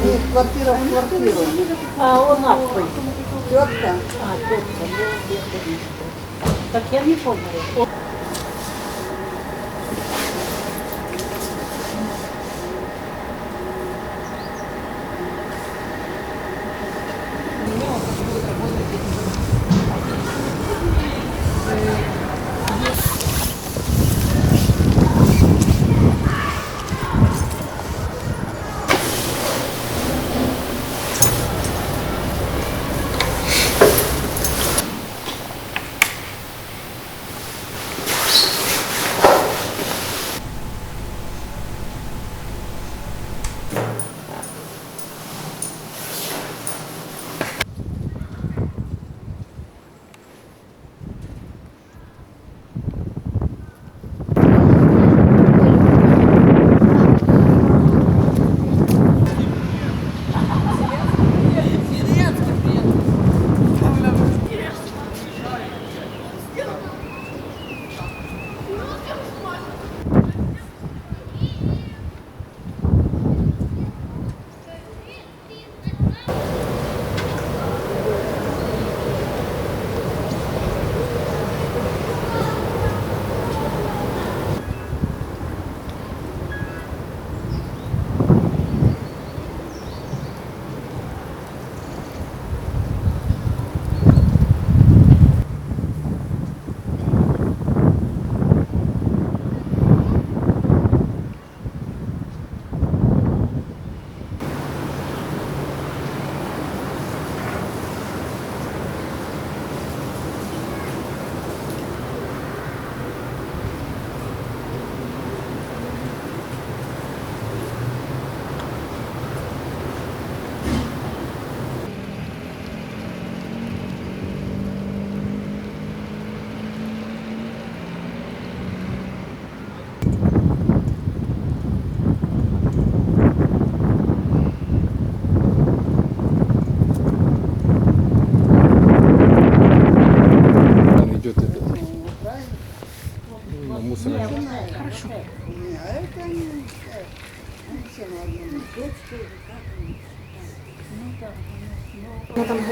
Квартира в квартиру. А он нахуй. Тетка. А, тетка, Так я не поняла.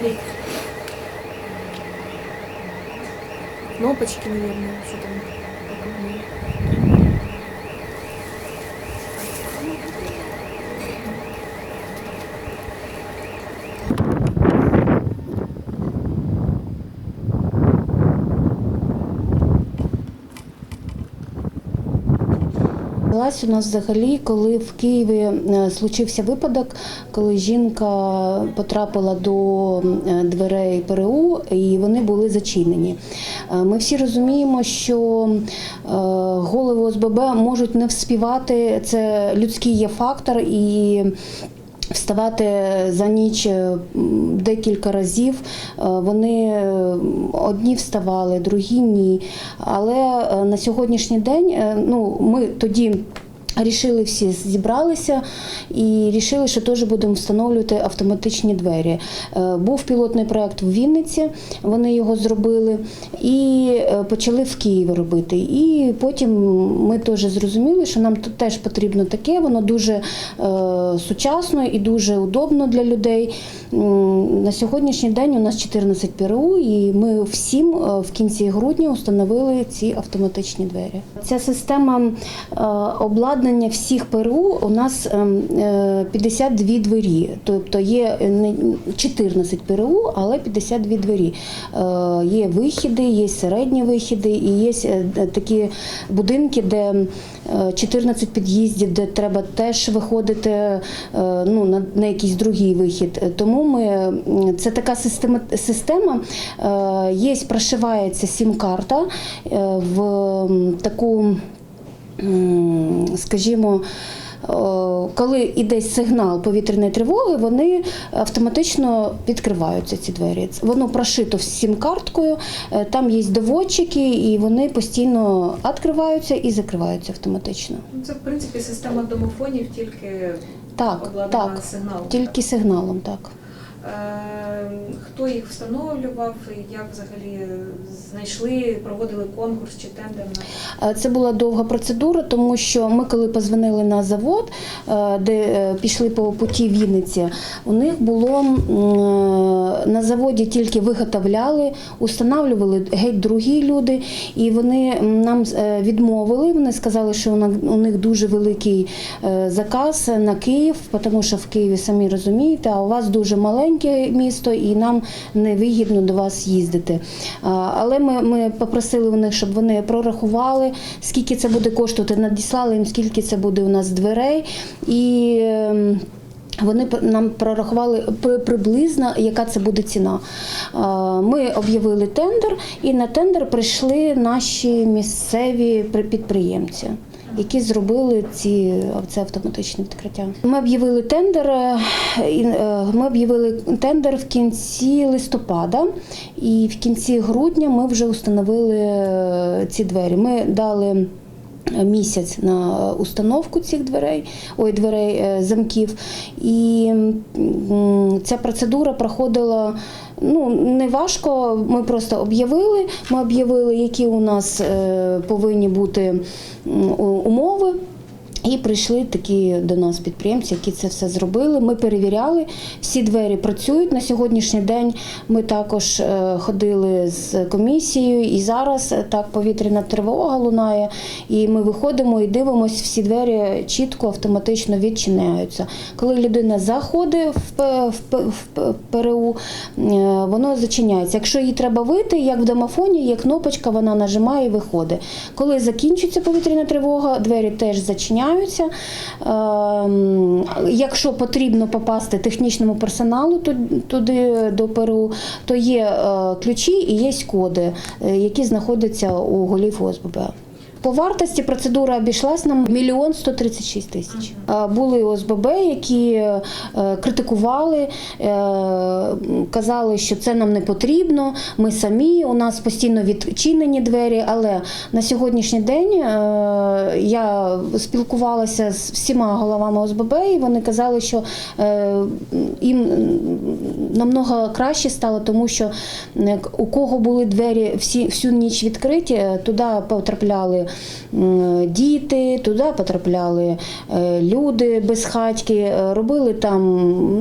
Горит. Кнопочки, наверное, что там. Почалась у нас взагалі, коли в Києві е, случився випадок, коли жінка потрапила до е, дверей ПРУ і вони були зачинені. Е, Ми всі розуміємо, що голови ОСББ можуть не вспівати, це людський є фактор і. Вставати за ніч е, декілька разів. Е, Вони е, одні вставали, другі ні. Але на сьогоднішній день ну, ми тоді. Рішили всі зібралися і рішили, що теж будемо встановлювати автоматичні двері. Е, Був пілотний проект в Вінниці, вони його зробили і е, почали в Києві робити. І потім ми теж зрозуміли, що нам тут теж потрібно таке, воно дуже е, сучасно і дуже удобно для людей. На сьогоднішній день у нас 14 ПРУ, і ми всім в кінці грудня установили ці автоматичні двері. Ця система е, обладнання всіх ПРУ у нас ем, е, 52 двері, тобто є не 14 ПРУ, але 52 двері. Е, Є вихіди, є середні вихіди і є е, такі будинки, де е, 14 під'їздів, де треба теж виходити е, ну, на, на якийсь другий вихід. Е, Тому ми це така система, система е, є, прошивається сім-карта е, в таку скажімо, коли йде сигнал повітряної тривоги, вони автоматично відкриваються ці двері. Воно прошито всім карткою, е, там є доводчики, і вони постійно відкриваються і закриваються автоматично. Ну, Це в принципі система домофонів, тільки Так, так, сигналом. тільки сигналом, так. Е, Хто їх встановлював, як взагалі знайшли, проводили конкурс чи тендер Е, Це була довга процедура, тому що ми, коли позвонили на завод, е, де е, пішли по путі Вінниці, у них було на заводі тільки виготовляли, устанавлювали геть другі люди, і вони нам відмовили. Вони сказали, що у них дуже великий заказ на Київ, тому що в Києві самі розумієте, а у вас дуже маленьке місто, і нам невигідно до вас їздити. Але ми, ми попросили у них, щоб вони прорахували, скільки це буде коштувати. Надіслали їм, скільки це буде у нас дверей. І ем, вони нам прорахували приблизно, яка це буде ціна. Ми об'явили тендер, і на тендер прийшли наші місцеві при- підприємці. Які зробили ці це автоматичне відкриття? Ми об'явили тендер. е, е, Ми об'явили тендер в кінці листопада, і в кінці грудня ми вже установили е, ці двері. Ми дали місяць на установку цих дверей, ой, дверей е, замків. І ця процедура проходила ну, не важко. Ми просто об'явили. Ми об'явили, які у нас е, повинні бути умови. І прийшли такі до нас підприємці, які це все зробили. Ми перевіряли, всі двері працюють на сьогоднішній день. Ми також е, ходили з комісією, і зараз е, так повітряна тривога лунає. І ми виходимо і дивимося, всі двері чітко автоматично відчиняються. Коли людина заходить в, ПРУ, е, воно зачиняється. Якщо їй треба вийти, як в домофоні, є кнопочка, вона нажимає і виходить. Коли закінчується повітряна тривога, двері теж зачиняються. Ем, Якщо потрібно попасти технічному персоналу туди до Перу, то є е, ключі і є коди, е, які знаходяться у голів ОСББ. По вартості процедура обійшлась нам мільйон 136 тисяч. Е, Були ОСББ, які е, критикували, е, казали, що це нам не потрібно. Ми самі, у нас постійно відчинені двері. Але на сьогоднішній день я спілкувалася з всіма головами ОСББ, і вони казали, що їм намного краще стало, тому що у кого були двері всі всю ніч відкриті, туди потрапляли діти, туди потрапляли е, люди безхатьки, е, робили там,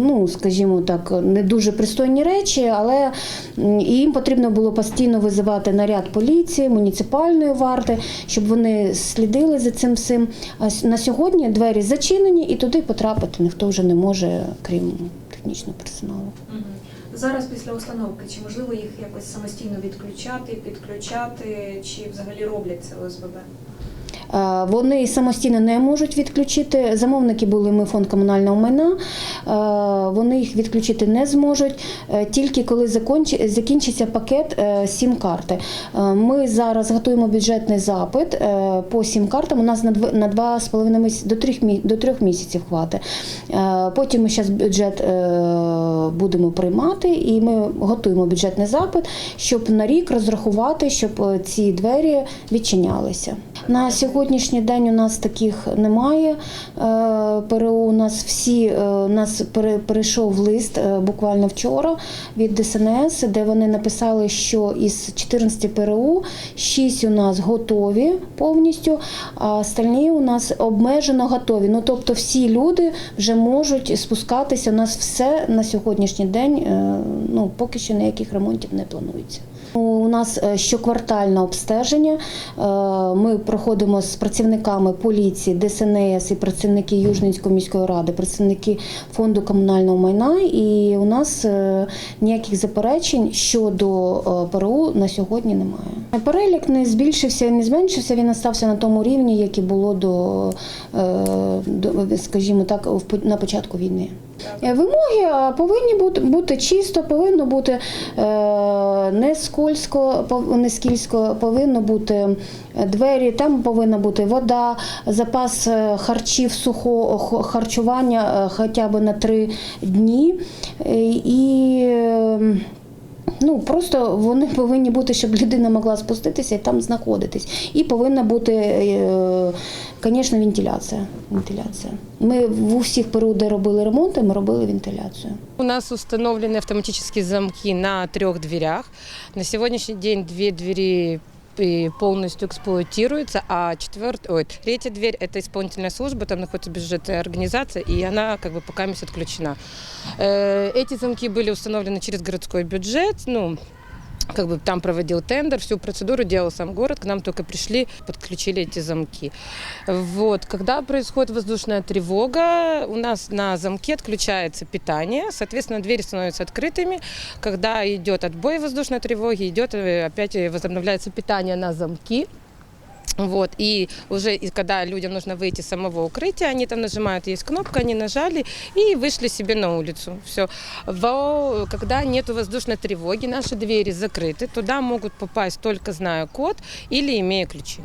ну скажімо так, не дуже пристойні речі, але їм потрібно було постійно визивати наряд поліції, муніципальної варти, щоб вони слідили за цим всім. А на сьогодні двері зачинені і туди потрапити ніхто вже не може, крім технічного персоналу. Зараз після установки, чи можливо їх якось самостійно відключати, підключати, чи взагалі роблять це ОСББ? Е, Вони самостійно не можуть відключити. Замовники були ми фонд комунального майна. Е, Вони їх відключити не зможуть е, тільки коли закінчиться пакет сім-карти. Ми зараз готуємо бюджетний запит по сім картам. У нас на дв- на два з половиною місяці до трьох мі- до трьох місяців хватить. Потім ми зараз бюджет будемо приймати, і ми готуємо бюджетний запит, щоб на рік розрахувати, щоб ці двері відчинялися. На сьогоднішній день у нас таких немає. е, ПРУ у нас всі е, у нас пере- перейшов лист е, буквально вчора від ДСНС, де вони написали, що із 14 ПРУ 6 у нас готові повністю, а остальні у нас обмежено готові. Ну тобто всі люди вже можуть спускатися. У нас все на сьогоднішній день. Ну поки що ніяких ремонтів не планується. У нас е, щоквартальне обстеження. Е, Ми проходимо з працівниками поліції, ДСНС і працівники Южненської міської ради, працівники фонду комунального майна. І у нас е, ніяких заперечень щодо ПРУ на сьогодні немає. Перелік не збільшився, не зменшився. Він остався на тому рівні, як і було до, скажімо так, на початку війни. Е, Вимоги е, повинні бути, бути чисто, повинно бути е, не скользко, не скільсько, повинно бути двері, там повинна бути вода, запас харчів сухого харчування хоча б на три дні. І Ну просто вони повинні бути, щоб людина могла спуститися і там знаходитись. І повинна бути, е, звісно, вентиляція. вентиляція. Ми в усіх період, де робили ремонти, ми робили вентиляцію. У нас встановлені автоматичні замки на трьох дверях. На сьогоднішній день дві двери и полностью эксплуатируются, а четвертая, ой, третья дверь это исполнительная служба, там находится бюджетная организация, и она как бы пока месяц отключена. Э, Эти замки были установлены через городской бюджет, ну, как бы там проводил тендер, всю процедуру делал сам город, к нам только пришли, подключили эти замки. Вот, когда происходит воздушная тревога, у нас на замке отключается питание, соответственно, двери становятся открытыми. Когда идет отбой воздушной тревоги, идет э, опять э, возобновляется питание на замки. Вот, и уже и когда людям нужно выйти из самого укрытия, они там нажимают, есть кнопка, они нажали и вышли себе на улицу. Все. Когда нет воздушной тревоги, наши двери закрыты, туда могут попасть только зная код или имея ключи.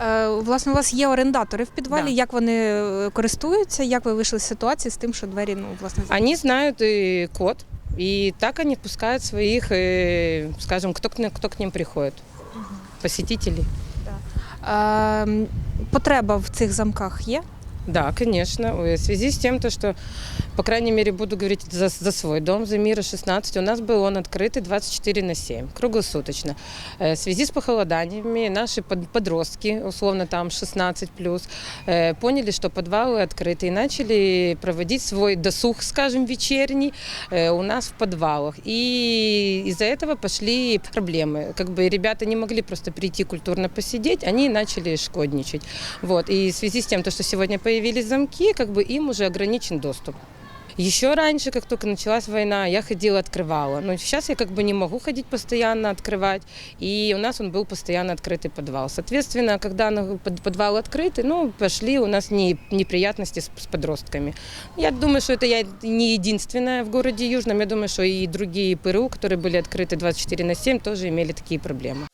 Е, Власне, у вас є орендатори в підвалі. Да. Як вони е, користуються? Як ви вийшли з ситуації з тим, що двері ну власне Они знают и код, и так они пускают своих, э, скажем, кто к, ним- кто к ним приходит, посетителей. Е, потреба в цих замках є? Да, конечно. В связи с тем, то, что, по крайней мере, буду говорить за, за свой дом, за мира 16, у нас был он открытый 24 на 7, круглосуточно. Э, В связи с похолоданиями наши под- подростки, условно там 16 плюс, э, поняли, что подвалы открыты и начали проводить свой досуг, скажем, вечерний э, у нас в подвалах. И из-за этого пошли проблемы. Как бы ребята не могли просто прийти культурно посидеть, они начали шкодничать. Вот. И в связи с тем, то, что сегодня появились замки, как бы им уже ограничен доступ. Еще раньше, как только началась война, я ходила, открывала. Но сейчас я как бы не могу ходить постоянно, открывать. И у нас он был постоянно открытый подвал. Соответственно, когда на- под- подвал открытый, ну, пошли у нас не- неприятности с, с подростками. Я думаю, что это я не единственная в городе Южном. Я думаю, что и другие ПРУ, которые были открыты 24 на 7, тоже имели такие проблемы.